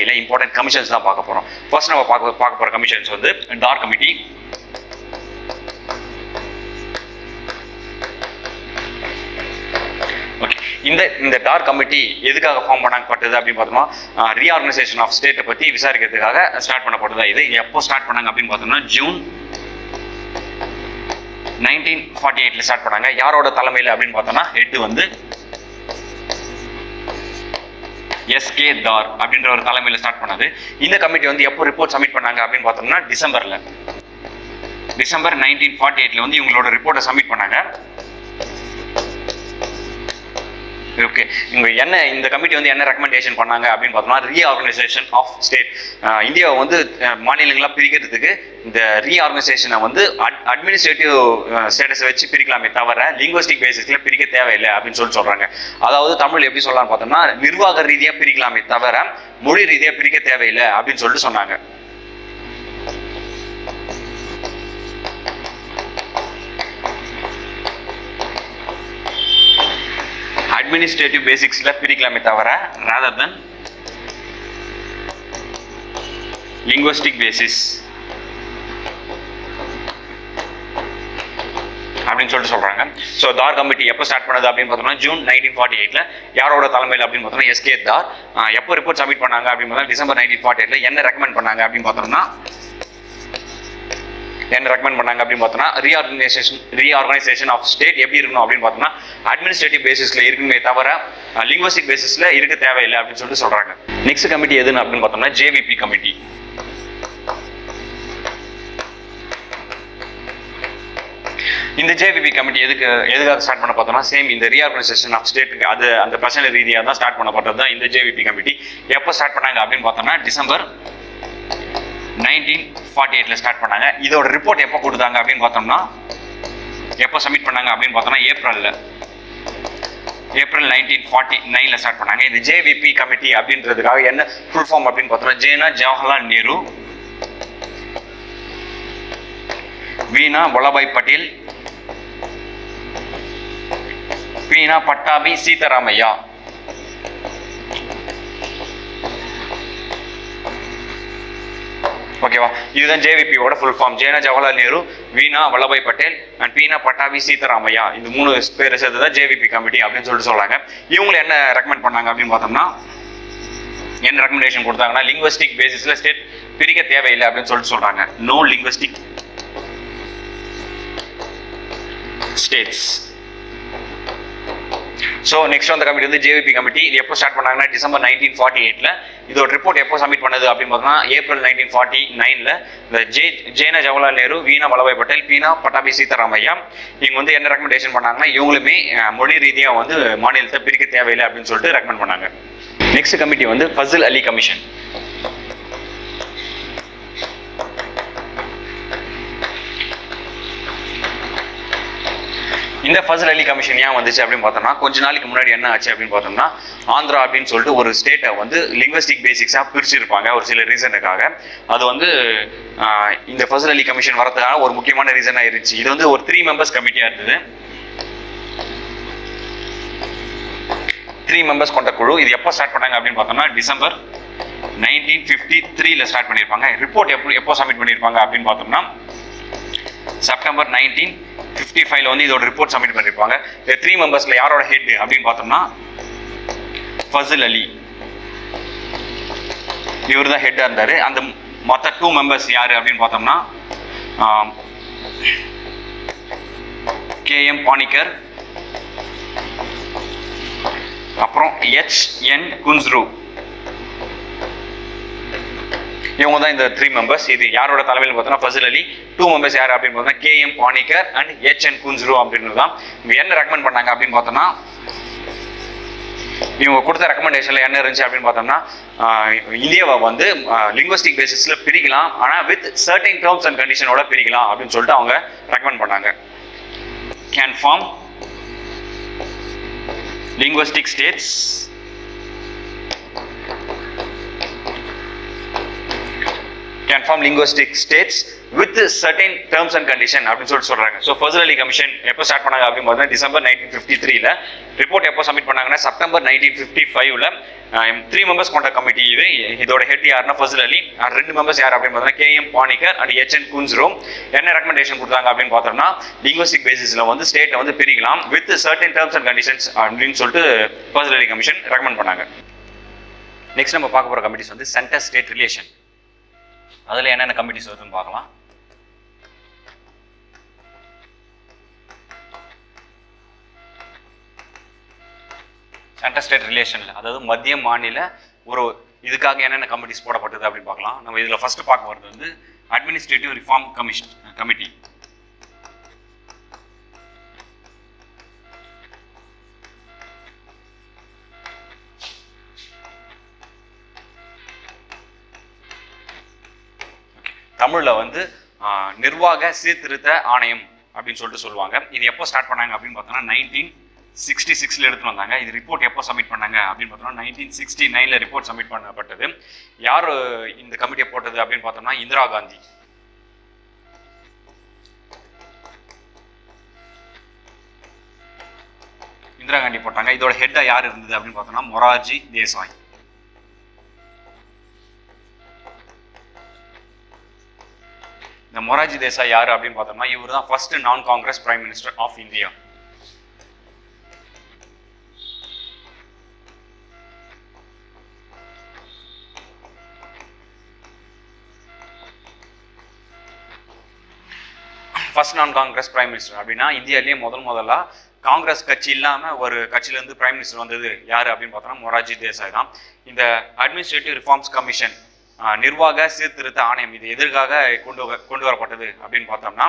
பார்ட்டியில் important commissions தான் பார்க்க போகிறோம் ஃபர்ஸ்ட் நம்ம பார்க்க பார்க்க போகிற கமிஷன்ஸ் வந்து டார் கமிட்டி இந்த இந்த டார் கமிட்டி எதுக்காக ஃபார்ம் பண்ணப்பட்டது அப்படின்னு பார்த்தோம்னா ரீஆர்கனைசேஷன் ஆஃப் ஸ்டேட்டை பற்றி விசாரிக்கிறதுக்காக ஸ்டார்ட் பண்ணப்பட்டதா இது. எப்போ ஸ்டார்ட் பண்ணாங்க அப்படின்னு பார்த்தோம்னா ஜூன் நைன்டீன் ஃபார்ட்டி எயிட்டில் ஸ்டார்ட் பண்ணாங்க. யாரோட தலைமையில் அப்படின்னு பார்த்தோம்னா ஹெட் வந்து எஸ்கே தார் அப்படின்ற ஒரு தலைமையில் ஸ்டார்ட் பண்ணது இந்த கமிட்டி வந்து எப்போ ரிப்போர்ட் சப்மிட் பண்ணாங்க அப்படின்னு பார்த்தோம்னா டிசம்பர்ல. டிசம்பர் நைன்டீன் ஃபார்ட்டி எயிட்ல வந்து இவங்களோட ரிப்போர்ட்டை சப்மிட் பண்ணாங்க. ஓகே இவங்க என்ன இந்த கமிட்டி வந்து என்ன ரெக்கமெண்டேஷன் பண்ணாங்க அப்படின்னு பார்த்தோம்னா ரீஆர்கனைசேஷன் ஆஃப் ஸ்டேட் இந்தியாவை வந்து மாநிலங்களாக மாநிலங்களா பிரிக்கிறதுக்கு இந்த ரீஆர்கனைசேஷனை வந்து அட்மினிஸ்ட்ரேட்டிவ் ஸ்டேட்டஸை வச்சு பிரிக்கலாமே தவிர லிங்குவஸ்டிக் பேசிஸில் பிரிக்க தேவையில்லை அப்படின்னு சொல்லி சொல்கிறாங்க அதாவது தமிழ் எப்படி சொல்லலாம்னு பார்த்தோம்னா நிர்வாக ரீதியாக பிரிக்கலாமே தவிர மொழி ரீதியாக பிரிக்க தேவையில்லை அப்படின்னு சொல்லிட்டு சொன்னாங்க. அட்மினிஸ்ட்ரேட்டிவ் பேசிக்ஸில் பிரிக்கலாமே தவிர rather தன் லிங்குவஸ்டிக் பேசிஸ் அப்படின்னு சொல்லிட்டு சொல்றாங்க. ஸோ தார் கமிட்டி எப்போ ஸ்டார்ட் பண்ணது அப்படின்னு பார்த்தோம்னா ஜூன் நைன்டீன் ஃபார்ட்டி எயிட்ல யாரோட தலைமையில் அப்படின்னு பார்த்தோம்னா எஸ்கே தார். எப்போ ரிப்போர்ட் சப்மிட் பண்ணாங்க அப்படின்னு பார்த்தா டிசம்பர் நைன்டீன் ஃபார்ட்டி எயிட்டில் என்ன ரெக்கமெண்ட் பண்ணாங்க அப்படின்னு பார்த்தோம்னா என்ன ரெக்கமெண்ட் பண்ணாங்க அப்படின்னு பார்த்தோம்னா ரீஆர்கனைசேஷன் ரீஆர்கனைசேஷன் ஆஃப் ஸ்டேட் எப்படி இருக்கணும் அப்படின்னு பார்த்தோம்னா அட்மினிஸ்ட்ரேட்டிவ் பேசிஸ்ல இருக்குமே தவிர லிங்குவஸ்டிக் பேசிஸ்ல இருக்க தேவையில்லை அப்படின்னு சொல்லிட்டு சொல்றாங்க. நெக்ஸ்ட் கமிட்டி எதுன்னு அப்படின்னு பார்த்தோம்னா ஜேவிபி கமிட்டி இந்த ஜேவிபி கமிட்டி எதுக்கு எதுக்காக ஸ்டார்ட் பண்ண பார்த்தோம்னா சேம் இந்த ரீஆர்கனைசேஷன் ஆஃப் ஸ்டேட்டுக்கு அது அந்த பிரச்சனை ரீதியாக தான் ஸ்டார்ட் பண்ணப்பட்டது தான் இந்த ஜேவிபி கமிட்டி எப்போ ஸ்டார்ட் பண்ணாங்க அப்படின்னு பார்த்தோம்னா டிசம்பர் நைன்டீன் ஃபார்ட்டி எயிட்ல ஸ்டார்ட் பண்ணாங்க. இதோட ரிப்போர்ட் எப்போ கொடுத்தாங்க அப்படின்னு பார்த்தோம்னா எப்போ சப்மிட் பண்ணாங்க அப்படின்னு பார்த்தோம்னா ஏப்ரல்ல. ஏப்ரல் நைன்டீன் ஃபார்ட்டி நைனில் ஸ்டார்ட் பண்ணாங்க. இந்த ஜேவிபி கமிட்டி அப்படின்றதுக்காக என்ன ஃபுல் ஃபார்ம் அப்படின்னு பார்த்தோம்னா ஜேனா ஜவஹர்லால் நேரு வீணா வல்லபாய் பட்டேல் வீணா பட்டாபி சீதாராமையா. ஓகேவா? இதுதான் ஜேவிபியோட ஃபுல் ஃபார்ம் ஜேனா ஜவஹர்லால் நேரு வீணா வல்லபாய் பட்டேல் அண்ட் பீனா பட்டாபி சீதாராமையா இந்த மூணு பேர் சேர்த்து தான் ஜேவிபி கமிட்டி அப்படின்னு சொல்லிட்டு சொல்கிறாங்க இவங்களை என்ன ரெக்கமெண்ட் பண்ணாங்க அப்படின்னு பார்த்தோம்னா என்ன ரெக்கமெண்டேஷன் கொடுத்தாங்கன்னா லிங்குவஸ்டிக் பேசிஸில் ஸ்டேட் பிரிக்க தேவையில்லை அப்படின்னு சொல்லிட்டு சொல்கிறாங்க no linguistic states so next வந்த கமிட்டி வந்து ஜேவிபி கமிட்டி இது எப்போ ஸ்டார்ட் பண்ணாங்கன்னா டிசம்பர் நைன்டீன் ஃபார்ட்டி எயிட்ல இதோட ரிப்போர்ட் எப்போ சப்மிட் பண்ணது அப்படின்னு பார்த்தோம்னா ஏப்ரல் நைன்டீன் ஃபார்ட்டி நைனில் இந்த ஜே ஜேனா ஜவஹர்லால் நேரு வீணா வல்லபாய் பட்டேல் பீனா பட்டாபி சீதாராமையா இவங்க வந்து என்ன ரெக்கமெண்டேஷன் பண்ணாங்கன்னா இவங்களுமே மொழி ரீதியாக வந்து மாநிலத்தை பிரிக்க தேவையில்லை அப்படின்னு சொல்லிட்டு ரெக்கமெண்ட் பண்ணாங்க. நெக்ஸ்ட் கமிட்டி வந்து ஃபசில் அலி கமிஷன் இந்த ஃபசல் அலி கமிஷன் ஏன் வந்துச்சு அப்படின்னு பார்த்தோம்னா கொஞ்ச நாளைக்கு முன்னாடி என்ன ஆச்சு அப்படின்னு பார்த்தோம்னா ஆந்திரா அப்படின்னு சொல்லிட்டு ஒரு ஸ்டேட்டை வந்து லிங்குவஸ்டிக் பேசிக்ஸாக பிரிச்சிருப்பாங்க ஒரு சில ரீசனுக்காக அது வந்து இந்த ஃபசல் அலி கமிஷன் வரதுக்கான ஒரு முக்கியமான ரீசனாக இருந்துச்சு. இது வந்து ஒரு த்ரீ மெம்பர்ஸ் கமிட்டியாக இருந்தது. த்ரீ மெம்பர்ஸ் கொண்ட குழு. இது எப்போ ஸ்டார்ட் பண்ணாங்க அப்படின்னு பார்த்தோம்னா டிசம்பர் நைன்டீன் ஃபிஃப்டி த்ரீல ஸ்டார்ட் பண்ணியிருப்பாங்க. ரிப்போர்ட் எப்போ எப்போ சப்மிட் பண்ணியிருப்பாங்க அப்படின்னு பார்த்தோம்னா செப்டம்பர் நைன்டீன் ஃபிஃப்டி ஃபைவ்ல வந்து இதோட ரிப்போர்ட் சப்மிட் பண்ணியிருப்பாங்க இந்த த்ரீ மெம்பர்ஸ்ல யாரோட ஹெட் அப்படின்னு பார்த்தோம்னா ஃபசில் அலி இவர் தான் ஹெட்டாக இருந்தார். அந்த மொத்த டூ மெம்பர்ஸ் யார் அப்படின்னு பார்த்தோம்னா கேஎம் பானிக்கர் அப்புறம் எச் என் குன்ஸ்ரு. இவங்க தான் இந்த த்ரீ மெம்பர்ஸ் இது யாரோட தலைமையில் பார்த்தோம்னா ஃபசல் அலி டூ மெம்பர்ஸ் யார் அப்படின்னு பார்த்தோம்னா K M Panikkar and H N Kunzru அப்படின்னு தான் இவங்க என்ன ரெக்கமெண்ட் பண்ணாங்க அப்படின்னு பார்த்தோம்னா இவங்க கொடுத்த ரெக்கமெண்டேஷன்ல என்ன இருந்துச்சு அப்படின்னு பார்த்தோம்னா இந்தியாவை வந்து லிங்குவஸ்டிக் பேசிஸ்ல பிரிக்கலாம் ஆனால் வித் சர்டைன் டேர்ம்ஸ் அண்ட் கண்டிஷனோட பிரிக்கலாம் அப்படின்னு சொல்லிட்டு அவங்க ரெக்கமெண்ட் பண்ணாங்க. Can form linguistic states can form linguistic states with certain terms and condition அப்படின்னு சொல்லிட்டு சொல்றாங்க. ஸோ ஃபர்ஸ்ட் அலி கமிஷன் எப்போ ஸ்டார்ட் பண்ணாங்க அப்படின்னு பார்த்தீங்கன்னா டிசம்பர் நைன்டீன் ஃபிஃப்டி த்ரீல ரிப்போர்ட் எப்போ சப்மிட் பண்ணாங்கன்னா செப்டம்பர் நைன்டீன் ஃபிஃப்டி ஃபைவ்ல த்ரீ மெம்பர்ஸ் கொண்ட கமிட்டி இது. இதோட ஹெட் யாருன்னா ஃபர்ஸ்ட் அலி அண்ட் ரெண்டு மெம்பர்ஸ் யார் அப்படின்னு பார்த்தீங்கன்னா K M Panikkar and H N room என்ன ரெக்கமெண்டேஷன் கொடுத்தாங்க அப்படின்னு பார்த்தோம்னா லிங்குவஸ்டிக் பேசிஸ்ல வந்து ஸ்டேட்டை வந்து பிரிக்கலாம் with certain terms and conditions அப்படின்னு சொல்லிட்டு ஃபர்ஸ்ட் அலி கமிஷன் ரெக்கமெண்ட் பண்ணாங்க. நெக்ஸ்ட் நம்ம பார்க்க போகிற கமிட்டிஸ் வந்து சென்டர் ஸ்டேட் ரிலேஷன் அதில் என்னென்ன கமிட்டிஸ் வருதுன்னு பார்க்கலாம். சென்ட்ரல் ஸ்டேட் ரிலேஷனில் அதாவது மத்திய மாநில ஒரு இதுக்காக என்னென்ன கமிட்டிஸ் போடப்பட்டது அப்படின்னு பார்க்கலாம். நம்ம இதில் ஃபஸ்ட்டு பார்க்க போகிறது வந்து அட்மினிஸ்ட்ரேட்டிவ் ரிஃபார்ம் கமிஷன் கமிட்டி தமிழில் வந்து நிர்வாக சீர்திருத்த ஆணையம் அப்படின்னு சொல்லிட்டு சொல்லுவாங்க. இது எப்போ ஸ்டார்ட் பண்ணாங்க அப்படின்னு பார்த்தோன்னா நைன்டீன் சிக்ஸ்டி சிக்ஸில் எடுத்துட்டு வந்தாங்க. இது ரிப்போர்ட் எப்போ சப்மிட் பண்ணாங்க அப்படின்னு பார்த்தோம்னா நைன்டீன் சிக்ஸ்டி நைனில் ரிப்போர்ட் சப்மிட் பண்ணப்பட்டது. யார் இந்த கமிட்டியை போட்டது அப்படின்னு பார்த்தோம்னா இந்திரா காந்தி. இந்திரா காந்தி போட்டாங்க. இதோட ஹெட்டாக யார் இருந்தது அப்படின்னு பார்த்தோம்னா மொரார்ஜி தேசாய். இந்த மொராஜி தேசாய் யார் அப்படின்னு பார்த்தோம்னா இவர் தான் first non Congress prime minister of India first non Congress prime minister அப்படின்னா இந்தியாவிலேயே முதல் முதலாக காங்கிரஸ் கட்சி இல்லாமல் ஒரு கட்சியிலேருந்து பிரைம் மினிஸ்டர் வந்தது யார் அப்படின்னு பார்த்தோம்னா மொராஜி தேசாய் தான். இந்த அட்மினிஸ்ட்ரேட்டிவ் ரிஃபார்ம்ஸ் கமிஷன் நிர்வாக சீர்திருத்த ஆணையம் இது எதற்காக கொண்டு கொண்டு வரப்பட்டது அப்படின்னு பார்த்தோம்னா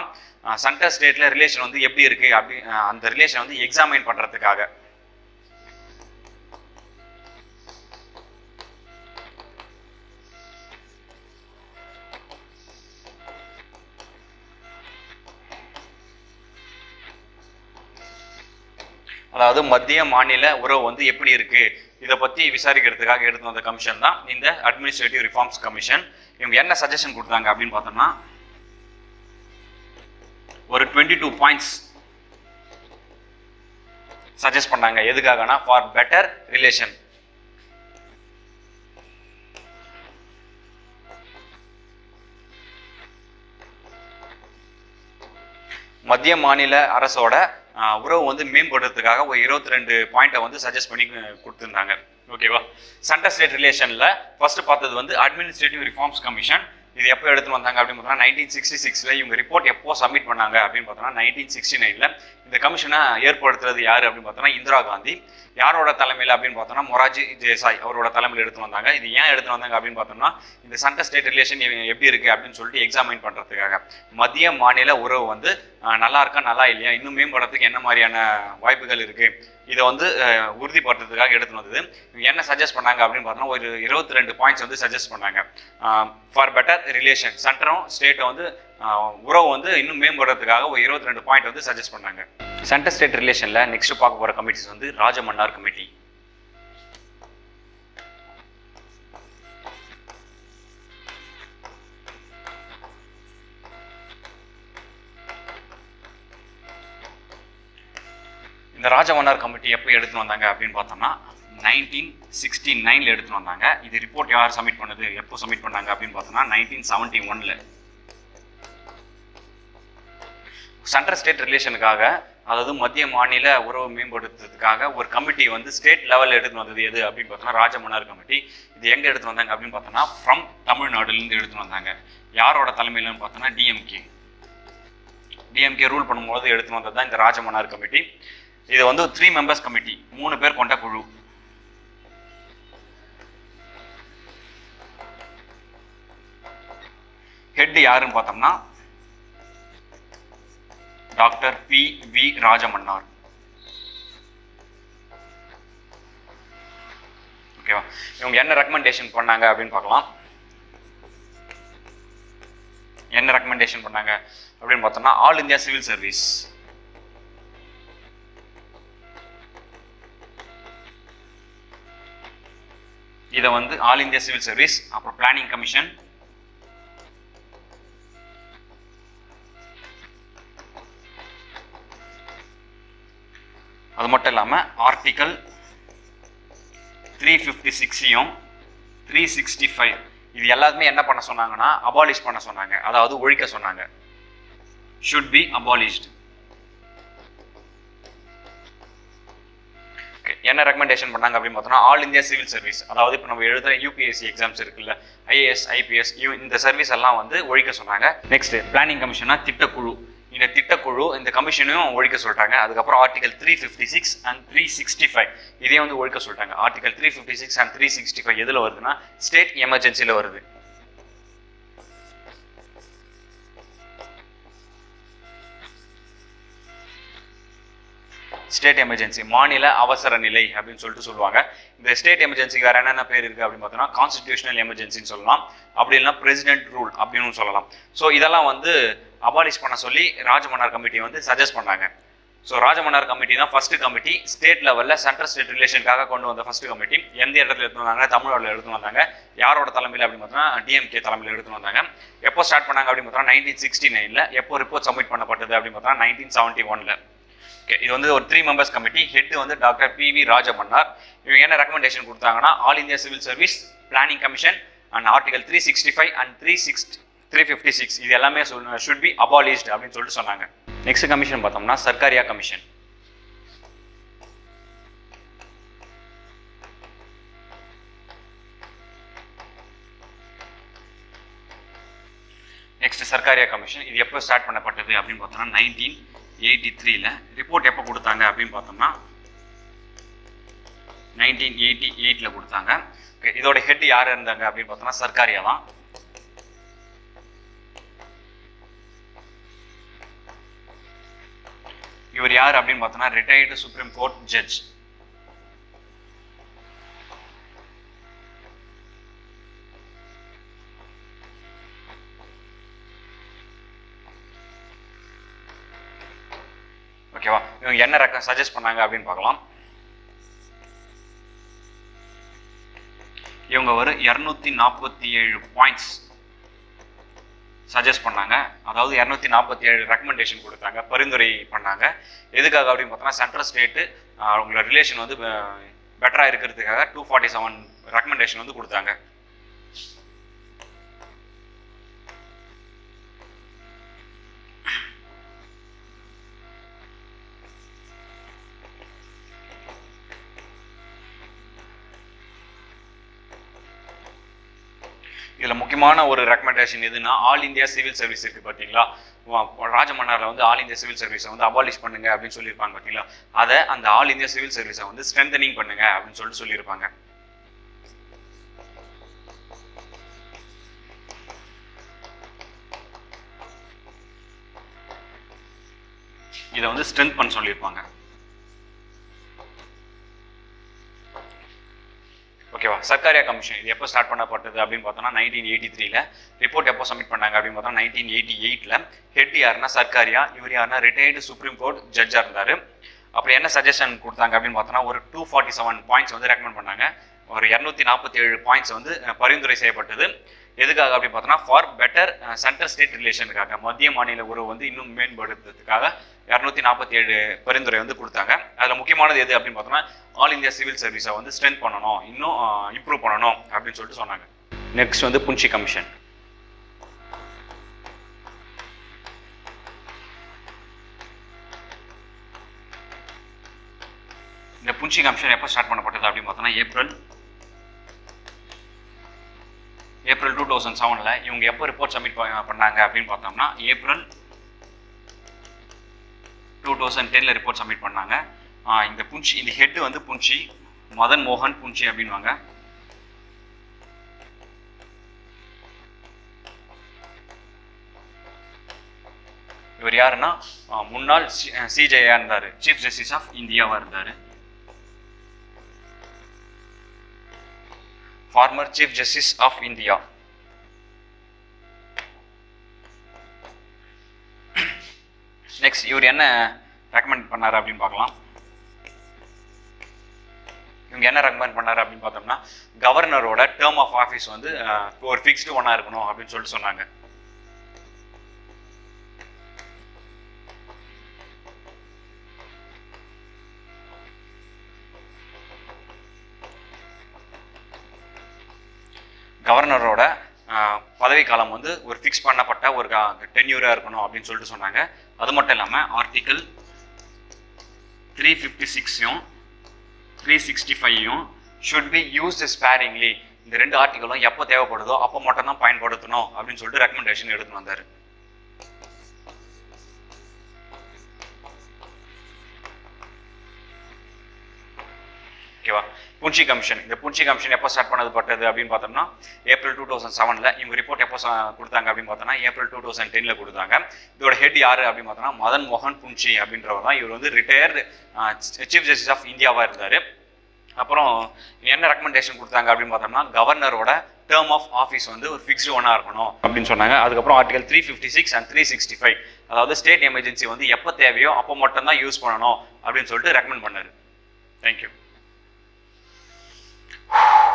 சென்ட்ரல் ஸ்டேட்டில் ரிலேஷன் வந்து எப்படி இருக்குது அப்படி அந்த ரிலேஷன் வந்து எக்ஸாமைன் பண்ணுறதுக்காக அதாவது மத்திய மாநில உறவு வந்து எப்படி இருக்கு? இதை பத்தி விசாரிக்கிறதுக்காக எடுத்து வந்த கமிஷன் தான் இந்த அட்மினிஸ்ட்ரேட்டிவ் ரிஃபார்ம்ஸ் கமிஷன் இவங்க என்ன சஜஷன் கொடுத்தாங்க அப்படின்னு பார்த்தோம்னா ஒரு டுவெண்ட்டி டூ பாயிண்ட்ஸ் சஜஸ்ட் பண்ணாங்க. எதுக்காகனா ஃபார் பெட்டர் ரிலேஷன் மத்திய மாநில அரசோட உறவு வந்து மேம்படுறதுக்காக ஒரு இருபத்தி ரெண்டு பாயிண்ட்டை வந்து சஜஸ்ட் பண்ணி கொடுத்துருந்தாங்க. ஓகேவா சென்டர் ஸ்டேட் ரிலேஷனில் ஃபர்ஸ்ட் பார்த்தது வந்து அட்மினிஸ்ட்ரேட்டிவ் ரிஃபார்ம்ஸ் கமிஷன் இது எப்போ எடுத்து வந்தாங்க அப்படின்னு பார்த்தோம்னா நைன்டீன் சிக்ஸ்டி சிக்ஸில் இவங்க ரிப்போர்ட் எப்போ சப்மிட் பண்ணாங்க அப்படின்னு பார்த்தோம்னா நைன்டீன் சிக்ஸ்டி நைனில் இந்த கமிஷனை ஏற்படுத்துறது யார் அப்படின்னு பார்த்தோம்னா இந்திரா காந்தி. யாரோட தலைமையில் அப்படின்னு பார்த்தோம்னா மொராஜி தேசாய் அவரோட தலைமையில் எடுத்து வந்தாங்க. இது ஏன் எடுத்து வந்தாங்க அப்படின்னு பார்த்தோம்னா இந்த சென்டர் ஸ்டேட் ரிலேஷன் எப்படி இருக்குது அப்படின்னு சொல்லிட்டு எக்ஸாமின் பண்ணுறதுக்காக மத்திய மாநில உறவு வந்து நல்லா இருக்கா நல்லா இல்லையா? இன்னும் மேம்படுறதுக்கு என்ன மாதிரியான வாய்ப்புகள் இருக்குது இதை வந்து உறுதிப்படுத்துறதுக்காக எடுத்து வந்தது. என்ன சஜஸ்ட் பண்ணாங்க அப்படின்னு பார்த்தோம்னா ஒரு இருபத்தி ரெண்டு பாயிண்ட்ஸ் வந்து சஜஸ்ட் பண்ணாங்க. ஃபார் பெட்டர் ரிலேஷன் சென்டரும் ஸ்டேட்டை வந்து உறவு வந்து இன்னும் மேம்படுறதுக்காக ஒரு இருபத்தி ரெண்டு பாயிண்ட் வந்து சஜஸ்ட் பண்ணாங்க. சென்டர் ஸ்டேட் ரிலேஷனில் நெக்ஸ்ட் பார்க்க போகிற கமிட்டிஸ் வந்து ராஜமன்னார் கமிட்டி இந்த ராஜமன்னார் கமிட்டி எப்போ எடுத்துன்னு வந்தாங்க அப்படின்னு பார்த்தோம்னா நைன்டீன் சிக்ஸ்டி நைனில் எடுத்துன்னு வந்தாங்க. இது ரிப்போர்ட் யார் சப்மிட் பண்ணது எப்போ சப்மிட் பண்ணாங்க அப்படின்னு பார்த்தோம்னா நைன்டீன் செவன்ட்டி ஒன்ல சென்ட்ரல் ஸ்டேட் ரிலேஷனுக்காக அதாவது மத்திய மாநில உறவு மேம்படுத்துறதுக்காக ஒரு கமிட்டி வந்து ஸ்டேட் லெவலில் எடுத்துன்னு வந்தது எது அப்படின்னு பார்த்தோம்னா ராஜமன்னார் கமிட்டி. இது எங்கே எடுத்துன்னு வந்தாங்க அப்படின்னு பார்த்தோம்னா ஃப்ரம் தமிழ்நாடுலேருந்து எடுத்துன்னு வந்தாங்க. யாரோட தலைமையிலன்னு பார்த்தோம்னா டிஎம்கே டிஎம்கே ரூல் பண்ணும்போது எடுத்துன்னு வந்தது தான் இந்த ராஜமன்னார் கமிட்டி. இது வந்து த்ரீ மெம்பர்ஸ் கமிட்டி மூணு பேர் கொண்ட குழு. ஹெட் யாருன்னு பார்த்தோம்னா டாக்டர் பி வி ராஜமன்னார். ஓகேவா இவங்க என்ன ரெக்கமெண்டேஷன் பண்ணாங்க அப்படின்னு பார்க்கலாம். என்ன ரெக்கமெண்டேஷன் பண்ணாங்க அப்படின்னு பார்த்தோம்னா ஆல் இந்தியா சிவில் சர்வீஸ் இதை வந்து ஆல் இந்தியா சிவில் சர்வீஸ் அப்புறம் பிளானிங் கமிஷன் அது மட்டும் இல்லாமல் ஆர்டிக்கல் த்ரீ ஃபிஃப்டி சிக்ஸையும் த்ரீ சிக்ஸ்டி ஃபைவ் இது எல்லாத்துமே என்ன பண்ண சொன்னாங்கன்னா அபாலிஷ் பண்ண சொன்னாங்க. அதாவது ஒழிக்க சொன்னாங்க. ஷுட் பி அபாலிஷ்டு என்ன ரெக்கமெண்டேஷன் பண்ணாங்க அப்படின்னு பார்த்தோம்னா ஆல் இந்தியா சிவில் சர்வீஸ் அதாவது இப்போ நம்ம எழுதுகிற யூபிஎஸ்சி எக்ஸாம்ஸ் இருக்குல்ல ஐஏஎஸ் ஐபிஎஸ் யூ இந்த சர்வீஸ் எல்லாம் வந்து ஒழிக்க சொன்னாங்க நெக்ஸ்ட் பிளானிங் கமிஷனா திட்டக்குழு. இந்த திட்டக்குழு இந்த கமிஷனையும் ஒழிக்க சொல்லிட்டாங்க அதுக்கப்புறம் article three fifty six and three sixty five இதையும் வந்து ஒழிக்க சொல்லிட்டாங்க article three fifty six and three sixty five எதில் வருதுன்னா ஸ்டேட் எமர்ஜென்சியில் வருது. ஸ்டேட் எமர்ஜென்சி மாநில அவசர நிலை அப்படின்னு சொல்லிட்டு சொல்லுவாங்க. இந்த ஸ்டேட் எமர்ஜென்சிக்கு வேற என்னென்ன பேர் இருக்கு அப்படின்னு பார்த்தோம்னா கான்ஸ்டிடியூஷனல் எமர்ஜென்சின்னு சொல்லலாம். அப்படி இல்லைன்னா பிரசிடென்ட் ரூல் அப்படின்னு சொல்லலாம். ஸோ இதெல்லாம் வந்து அபாலிஷ் பண்ண சொல்லி ராஜமன்னார் கமிட்டி வந்து சஜஸ்ட் பண்ணாங்க. ஸோ ராஜமன்னார் கமிட்டி தான் ஃபர்ஸ்ட் கமிட்டி ஸ்டேட் லெவலில் சென்ட்ரல் ஸ்டேட் ரிலேஷனுக்காக கொண்டு வந்த ஃபர்ஸ்ட் கமிட்டி எந்த இடத்துல எடுத்து வந்தாங்க? தமிழ்நாட்டில் எடுத்து வந்தாங்க. யாரோட தலைமையில் அப்படின்னு பார்த்தோம்னா டிஎம்கே தலைமையில் எடுத்து வந்தாங்க. எப்போ ஸ்டார்ட் பண்ணாங்க அப்படின்னு பார்த்தோம்னா நைன்டீன் சிக்ஸ்டி நைனில் எப்போ ரிப்போர்ட் சப்மிட் பண்ணப்பட்டது அப்படின்னு பார்த்தோம்னா நைன்டீன் செவன்ட்டி ஒனில் இது வந்து ஒரு த்ரீ மெம்பர்ஸ் கமிட்டி ஹெட் வந்து டாக்டர் பி வி ராஜமன்னார் இவங்க என்ன ரெக்கமெண்டேஷன் கொடுத்தாங்கன்னா all India civil service planning commission and article three sixty five and three six three fifty six இது எல்லாமே ஷுட் பி அபாலிஷ்ட் அப்படின்னு சொல்லிட்டு சொன்னாங்க. நெக்ஸ்ட் கமிஷன் பார்த்தோம்னா Sarkaria commission next Sarkaria commission இது எப்போ ஸ்டார்ட் பண்ணப்பட்டது அப்படின்னு பார்த்தோம்னா நைன்டீன் எயிட்டி த்ரீல ரிப்போர்ட் எப்போ கொடுத்தாங்க அப்படின்னு பார்த்தோம்னா நைன்டீன் எயிட்டி எயிட்டில் கொடுத்தாங்க. ஓகே இதோட ஹெட் யார் இருந்தாங்க அப்படின்னு பார்த்தோம்னா சர்க்காரியா தான் இவர் யார் அப்படின்னு பார்த்தோம்னா ரிட்டையர்டு சுப்ரீம் கோர்ட் ஜட்ஜ் ஓகேவா இவங்க என்ன ரெக்க சஜஸ்ட் பண்ணாங்க அப்படின்னு பார்க்கலாம். இவங்க ஒரு இரநூத்தி நாற்பத்தி ஏழு பாயிண்ட்ஸ் சஜஸ்ட் பண்ணாங்க. அதாவது இரநூத்தி நாற்பத்தி ஏழு ரெக்கமெண்டேஷன் கொடுத்தாங்க பரிந்துரை பண்ணாங்க. எதுக்காக அப்படின்னு பார்த்தோம்னா சென்ட்ரல் ஸ்டேட்டு அவங்களோட ரிலேஷன் வந்து பெட்டராக இருக்கிறதுக்காக டூ ஃபார்ட்டி செவன் ரெக்கமெண்டேஷன் வந்து கொடுத்தாங்க இதில் முக்கியமான ஒரு ரெக்கமெண்டேஷன் எதுனா ஆல் இந்தியா சிவில் சர்வீஸ் இருக்குது பார்த்தீங்களா ராஜமன்னாரில் வந்து ஆல் இந்தியா சிவில் சர்வீஸை வந்து அபாலிஷ் பண்ணுங்க அப்படின்னு சொல்லியிருப்பாங்க பார்த்தீங்களா அதை அந்த ஆல் இந்தியா சிவில் சர்வீஸை வந்து ஸ்ட்ரென்தனிங் பண்ணுங்க அப்படின்னு சொல்லிட்டு சொல்லியிருப்பாங்க. இதை வந்து ஸ்ட்ரென்த் பண்ண சொல்லியிருப்பாங்க. ஓகேவா? சர்க்காரியா கமிஷன் இது எப்போ ஸ்டார்ட் பண்ணப்பட்டது அப்படின்னு பார்த்தோம்னா நைன்டீன் எயிட்டி த்ரீல ரிப்போர்ட் எப்போ சப்மிட் பண்ணாங்க அப்படின்னு பார்த்தோம்னா நைன்டீன் எயிட்டி எயிட்டில் ஹெட் யாருன்னா சர்க்காரியா இவர் யாருன்னா ரிட்டையர்டு சுப்ரீம் கோர்ட் ஜட்ஜாக இருந்தார். அப்படி என்ன சஜஷன் கொடுத்தாங்க அப்படின்னு பார்த்தோம்னா ஒரு டூ ஃபார்ட்டி செவன் பாயிண்ட்ஸ் வந்து ரெக்கமெண்ட் பண்ணாங்க. ஒரு இரநூத்தி நாற்பத்தி ஏழு பாயிண்ட்ஸ் வந்து பரிந்துரை செய்யப்பட்டது. எதுக்காக அப்படின்னு பார்த்தோன்னா ஃபார் பெட்டர் சென்ட்ரல் ஸ்டேட் ரிலேஷனுக்காக மத்திய மாநில உறவு வந்து இன்னும் மேம்படுத்துறதுக்காக இரநூத்தி நாற்பத்தி ஏழு பரிந்துரை வந்து கொடுத்தாங்க. அதில் முக்கியமானது எது அப்படின்னு பார்த்தோம்னா ஆல் இந்தியா சிவில் சர்வீஸை வந்து ஸ்ட்ரென்த் பண்ணணும் இன்னும் இம்ப்ரூவ் பண்ணணும் அப்படின்னு சொல்லிட்டு சொன்னாங்க. நெக்ஸ்ட் வந்து புன்சி கமிஷன் இந்த புன்சி கமிஷன் எப்போ ஸ்டார்ட் பண்ணப்பட்டது அப்படின்னு பார்த்தோன்னா ஏப்ரல் ஏப்ரல் டூ தௌசண்ட் செவனில் இவங்க எப்போ ரிப்போர்ட் சப்மிட் பண்ணாங்க அப்படின்னு பார்த்தோம்னா ஏப்ரல் டூ தௌசண்ட் டென்னில் ரிப்போர்ட் சப்மிட் பண்ணாங்க. இந்த புஞ்சி இந்த ஹெட்டு வந்து புன்சி மதன் மோகன் புன்சி அப்படின்வாங்க இவர் யாருன்னா முன்னாள் சிஜேயா இருந்தார். சீஃப் ஜஸ்டிஸ் ஆஃப் இந்தியாவாக இருந்தார். Former chief justice of India next இவர் என்ன ரெக்கமெண்ட் பண்ணாரு அப்படின்னு பார்க்கலாம். இவங்க என்ன ரெக்கமெண்ட் பண்ணாரு அப்படின்னு பார்த்தோம்னா கவர்னரோட டேர்ம் ஆஃப் ஆஃபீஸ் வந்து ஒரு ஃபிக்ஸ்டு ஒன்னாக இருக்கணும் அப்படின்னு சொல்லிட்டு சொன்னாங்க. கவர்னரோட பதவி காலம் வந்து ஒரு ஃபிக்ஸ் பண்ணப்பட்ட ஒரு டென்யூராக இருக்கணும் அப்படின்னு சொல்லிட்டு சொன்னாங்க. அது மட்டும் இல்லாமல் ஆர்டிக்கல் த்ரீ ஃபிஃப்டி சிக்ஸையும் த்ரீ சிக்ஸ்டி ஃபைவையும் ஷுட் பி யூஸ்டு ஸ்பேரிங்லி இந்த ரெண்டு ஆர்டிகளும் எப்போ தேவைப்படுதோ அப்போ மட்டும் தான் பயன்படுத்தணும் அப்படின்னு சொல்லிட்டு ரெக்கமெண்டேஷன் எடுத்துன்னு வந்தார். ஓகேவா பூஞ்சி கமிஷன். இந்த பூஞ்சி கமிஷன் எப்போ ஸ்டார்ட் பண்ணது பட்டது அப்படின்னு பார்த்தோம்னா ஏப்ரல் டூ தௌசண்ட் செவனில் இவங்க ரிப்போர்ட் எப்போ கொடுத்தாங்க அப்படின்னு பார்த்தோம்னா ஏப்ரல் டூ தௌசண்ட் டென்னில் கொடுத்தாங்க. இதோட ஹெட் யார் அப்படின்னு பார்த்தோம்னா மதன் மோகன் புஞ்சி அப்படின்றவர் தான். இவர் வந்து ரிட்டையர்டு சீஃப் ஜஸ்டிஸ் ஆஃப் இந்தியாவாக இருந்தார். அப்புறம் என்ன ரெக்கமெண்டேஷன் கொடுத்தாங்க அப்படின்னு பார்த்தோம்னா கவர்னரோட டேர்ம் ஆஃப் ஆஃபீஸ் வந்து ஒரு ஃபிக்ஸ்டு ஒன்றா இருக்கணும் அப்படின்னு சொன்னாங்க. அதுக்கப்புறம் article three fifty six and three sixty five அதாவது ஸ்டேட் எமர்ஜென்சி வந்து எப்போ தேவையோ அப்போ மட்டும் தான் யூஸ் பண்ணணும் அப்படின்னு சொல்லிட்டு ரெக்கமெண்ட் பண்ணார். Thank you Whew.